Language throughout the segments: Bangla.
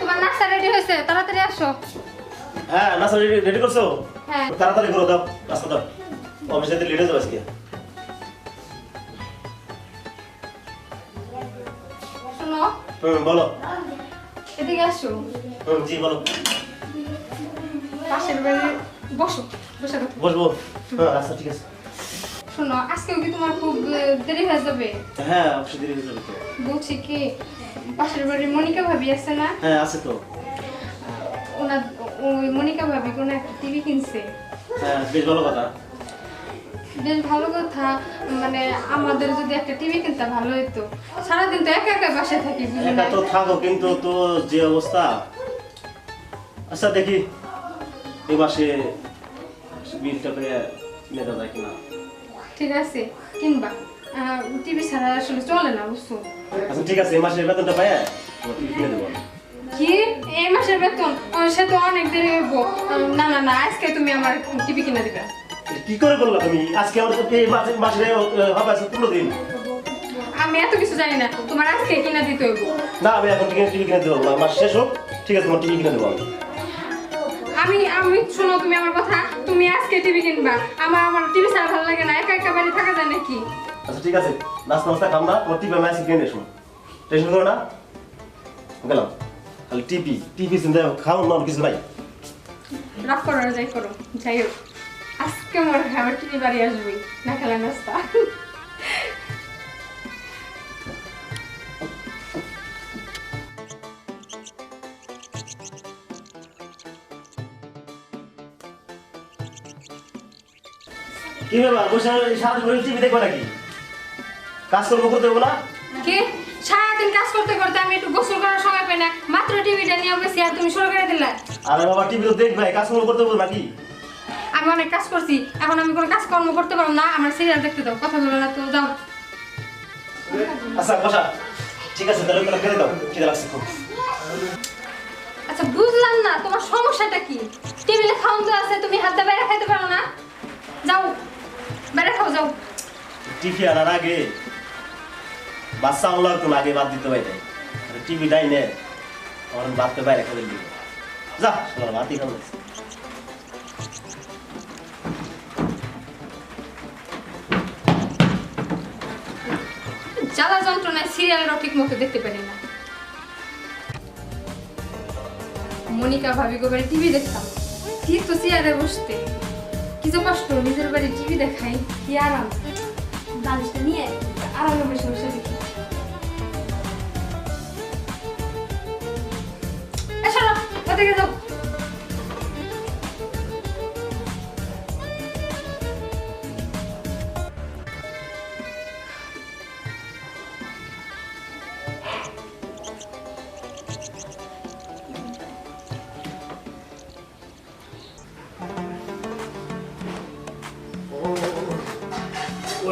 তোমার নাস্তা রেডি হয়েছে? তাড়াতাড়ি আসো। হ্যাঁ নাস্তা রেডি রেডি করছ? হ্যাঁ। তাড়াতাড়ি করো দাও নাস্তা দাও। অফিস লেট হয়ে যাবে আজকে। শোনো। হুম বলো। এদিকে আসো। হুম জি বলো। পাশের বাড়ি বসো বসে বসবো। হ্যাঁ আচ্ছা ঠিক আছে। শোনো আজকেও কি তোমার খুব দেরি হয়ে যাবে? হ্যাঁ অফিসে দেরি হয়ে যাবে তো। বলছি কি পাশের বাড়ির মনিকা ভাবি আছে না? হ্যাঁ আছে তো। ওনার ওই মনিকা ভাবি কোনো একটা টিভি কিনছে। হ্যাঁ বেশ ভালো কথা। বেশ ভালো কথা মানে আমাদের যদি একটা টিভি কিনতে ভালো হতো সারাদিন তো একা একা বাসায় থাকি একা তো থাকো কিন্তু তো যে অবস্থা? আচ্ছা দেখি এই মাসে বিলটা করে কিনে দেওয়া যায় কিনা। ঠিক আছে কিনবা। টিভি ছাড়া আসলে চলে না বুঝছ? আচ্ছা ঠিক আছে এই মাসে বেতনটা পাই তোমার টিভি কিনে দেবো। কি? এই মাসের বেতন? সে তো অনেক দেরি হইব। না না না আজকে তুমি আমার টিভি কিনে দিবে। কি করে করলা তুমি? আজকে আমাদের তো এই মাসে মাসে হবে আছে পনেরো দিন। আমি এত কিছু জানি না তোমার আজকে কিনে দিতে হইব। না আমি এখন টিভি কিনে দেবো মাস শেষ হোক ঠিক আছে তোমার টিভি কিনে দেবো আমি। আমি আমি শোনো তুমি আমার কথা তুমি আজকে টিভি কিনবা। আমার আমার টিভি ছাড়া ভালো লাগে না একা একা বাড়ি থাকা যায় নাকি? আচ্ছা ঠিক আছে। নাস্তা নাস্তা খাম না তোমার টিভি আমি আজকে কিনে এসো টেনশন করো না। গেলাম। খালি টিভি টিভি চিন্তা খাও না কিছু নাই। রাগ করো যাই করো যাই হোক। আজকে হয় আমার টিভি বাড়ি আসবেই না খেলা নাস্তা। কি ব্যাপার বসে সারাদিন টিভি দেখব নাকি? কাজ করব করতে হবে না? কি? সারাদিন কাজ করতে করতে আমি একটু গোসল করার সময় পাই না। মাত্র টিভিটা নিয়ে গেছি আর তুমি শুরু করে দিলে। আরে বাবা টিভি তো দেখবে কাজ করব করতে হবে নাকি? আমি অনেক কাজ করছি। এখন আমি কোনো কাজ কর্ম করতে পারব না। আমার সিরিয়াল দেখতে দাও কথা বলো না তো যাও আচ্ছা বসা। ঠিক আছে তাহলে ওগুলো ফেলে দাও। খিদে লাগছে খুব। আচ্ছা বুঝলাম না তোমার সমস্যাটা কি? টেবিলে খাওয়ান তো আছে তুমি হাতে বাইরে খাইতে পারো না? যাও। বাইরে খাও যাও। টিভি আনার আগে বাচ্চা বাদ দিতে পারে টিভি ডাই নে আমার বাদতে বাইরে খেলে দিবে। যা শোনো বাতি খাব জ্বালা যন্ত্রণায় সিরিয়ালটাও ঠিক মতো দেখতে পারি না। মনিকা ভাবি গো টিভি দেখতাম। ঠিক তো চেয়ারে বসতে। কি যে কষ্ট নিজের বাড়ি টিভি দেখাই, কি আরাম? বালিশটা নিয়ে আরামে বসে বসে দেখি এসো ওদিকে যাও।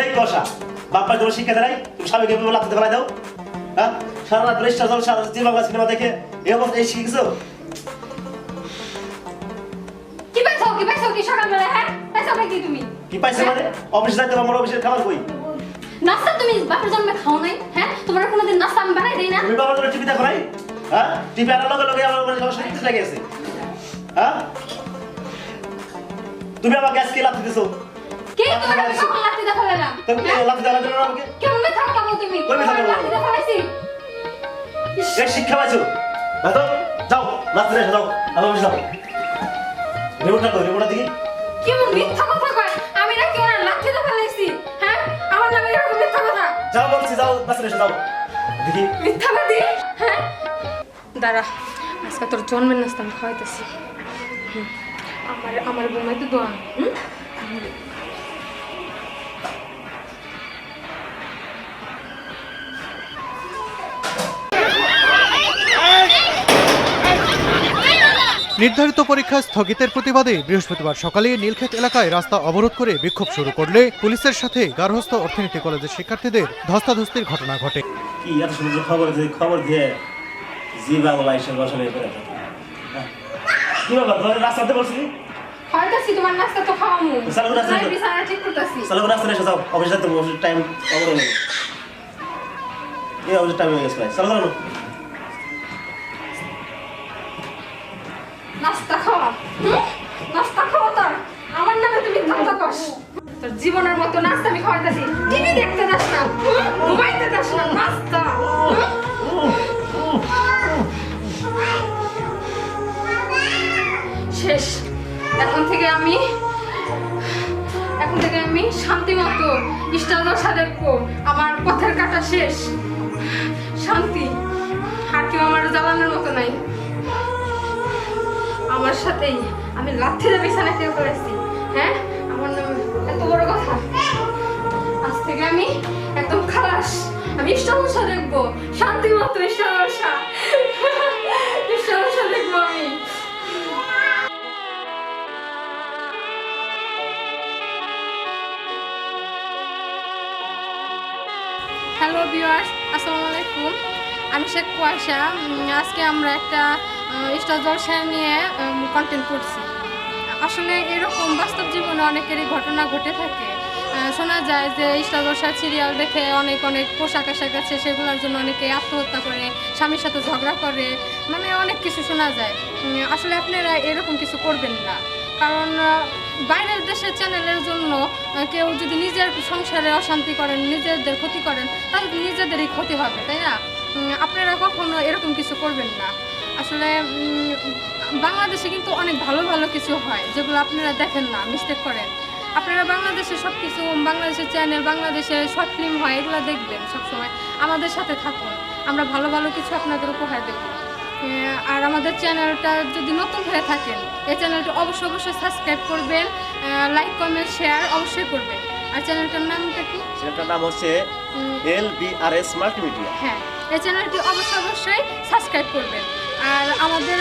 এই কষা বাপ্পা তোমার শিক্ষা দেয় তুমি স্বামীকে এভাবে লাগতে ফেলাই দাও হ্যাঁ? সারা রাত রেস্টার চল সারা জি বাংলা সিনেমা দেখে এই অবস্থা এই শিখছো? কি পাইছো কি পাইছো কি সকালবেলা হ্যাঁ? পাইছো কি তুমি? কি পাইছে মানে? অফিস যাইতে হবে আমার অফিসের খাবার কই? নাস্তা তুমি বাপের জন্মে খাও নাই হ্যাঁ? তোমার কোনোদিন নাস্তা আমি বানাই দেই না। তুমি বাবার জন্য টিভি দেখো নাই? হ্যাঁ? টিভি আনার লগে লগে আমার মানে সমস্যা দেখতে লেগে গেছে হ্যাঁ? তুমি আমাকে আজকে লাথি দিছো। কে তোমার আমি কখন লাঠি দেখা দিলাম তুমি হ্যাঁ? লাথি দেওয়ার জন্য আমাকে কেমন মিথ্যা কথা বলো তুমি? কই মিথ্যা তোমার কথা লাঠি বলব? দেখা দিছি এই শিক্ষা পাইছো? দেখো যাও লাথি এসে যাও আমার অফিস যাও। রিমোটটা কই রিমোটটা দেখি। কেমন মিথ্যা কথা কয়? আমি নাকি ওনার লাঠি দেখা দিছি হ্যাঁ? আমার নামে এরকম মিথ্যা কথা। যাও বলছি যাও লাথি এসে যাও। দেখি। মিথ্যাবাদী হ্যাঁ? দাঁড়া আজকে তোর জন্মের নাস্তা আমি খাওয়াইতেছি। হুম, আমার আমার বোমাই তো দোয়া নির্ধারিত পরীক্ষা স্থগিতের প্রতিবাদে বৃহস্পতিবার সকালে নীলক্ষেত এলাকায় রাস্তা অবরোধ করে বিক্ষোভ শুরু করলে পুলিশের সাথে গার্হস্থ অর্থনীতি কলেজের শিক্ষার্থীদের ধস্তাধস্তির ঘটনা ঘটে। রাস্তাতে খাওয়াইতাছি তোমার নাস্তা তো খাওয়ামু। চালু নাস্তা বিছানা ঠিক করতেছি। চলো রাস্তা এসে যাও অফিসে তো টাইম খবর হয়ে গেছে এই অফিসের টাইম হয়ে গেছে প্রায় চলো চলো নাস্তা খাওয়া। নাস্তা খাওয়া তোর আমার নামে তুমি ধান্দা কস তোর জীবনের মতো নাস্তা আমি খাওয়াইতেছি। টিভি দেখতে যাস না ইষ্টাদশা দেখব আমার পথের কাটা শেষ। শান্তি, আর কেউ আমার জ্বালানোর মতো নাই। আমার সাথেই আমি লাথিরে বিছানা কেউ করেছি হ্যাঁ? আমার নামে এত বড় কথা। আজ থেকে আমি একদম খালাস। আমি ইষ্টাদশা দেখব শান্তি মতো ইষ্টাদশা ভিউয়ার্স আসসালামু আলাইকুম। আমি শেখ কুয়াশা। আজকে আমরা একটা স্টার জলসা নিয়ে কন্টেন্ট করছি। আসলে এরকম বাস্তব জীবনে অনেকেরই ঘটনা ঘটে থাকে। শোনা যায় যে স্টার জলসা সিরিয়াল দেখে অনেক অনেক পোশাক আশাক আছে, সেগুলোর জন্য অনেকে আত্মহত্যা করে, স্বামীর সাথে ঝগড়া করে মানে অনেক কিছু শোনা যায়। আসলে আপনারা এরকম কিছু করবেন না। কারণ বাইরের দেশের চ্যানেলের জন্য কেউ যদি নিজের সংসারে অশান্তি করেন, নিজেদের ক্ষতি করেন, তাহলে নিজেদেরই ক্ষতি হবে, তাই না? আপনারা কখনো এরকম কিছু করবেন না। আসলে বাংলাদেশে কিন্তু অনেক ভালো ভালো কিছু হয়, যেগুলো আপনারা দেখেন না মিস্টেক করেন। আপনারা বাংলাদেশের সব কিছু বাংলাদেশের চ্যানেল বাংলাদেশের শর্ট ফিল্ম হয়, এগুলো দেখবেন সবসময়। আমাদের সাথে থাকুন, আমরা ভালো ভালো কিছু আপনাদের উপহার দেবো। আর আমাদের চ্যানেলটা যদি নতুন হয়ে থাকেন এই চ্যানেলটা অবশ্যই অবশ্যই সাবস্ক্রাইব করবেন লাইক কমেন্ট শেয়ার অবশ্যই করবেন। আর চ্যানেলটার নামটা কি? সেটার নাম হচ্ছে L B R S multimedia. হ্যাঁ এই চ্যানেলটি অবশ্যই অবশ্যই সাবস্ক্রাইব করবেন। আর আমাদের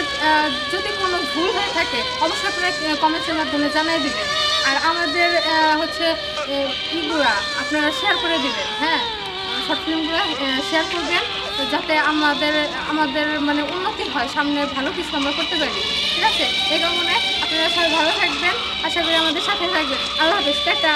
যদি কোনো ভুল হয়ে থাকে অবশ্যই আপনারা কমেন্টের মাধ্যমে জানিয়ে দেবেন। আর আমাদের হচ্ছে ইগুলা আপনারা শেয়ার করে দেবেন হ্যাঁ? শর্ট ফিল্মগুলো শেয়ার করবেন। যাতে আমাদের আমাদের মানে উন্নতি হয়, সামনে ভালো কিছু আমরা করতে পারি। ঠিক আছে? এই কারণে আপনারা সবাই ভালো থাকবেন। আশা করি আমাদের সাথে থাকবেন। আল্লাহ হাফেজ, টাটা।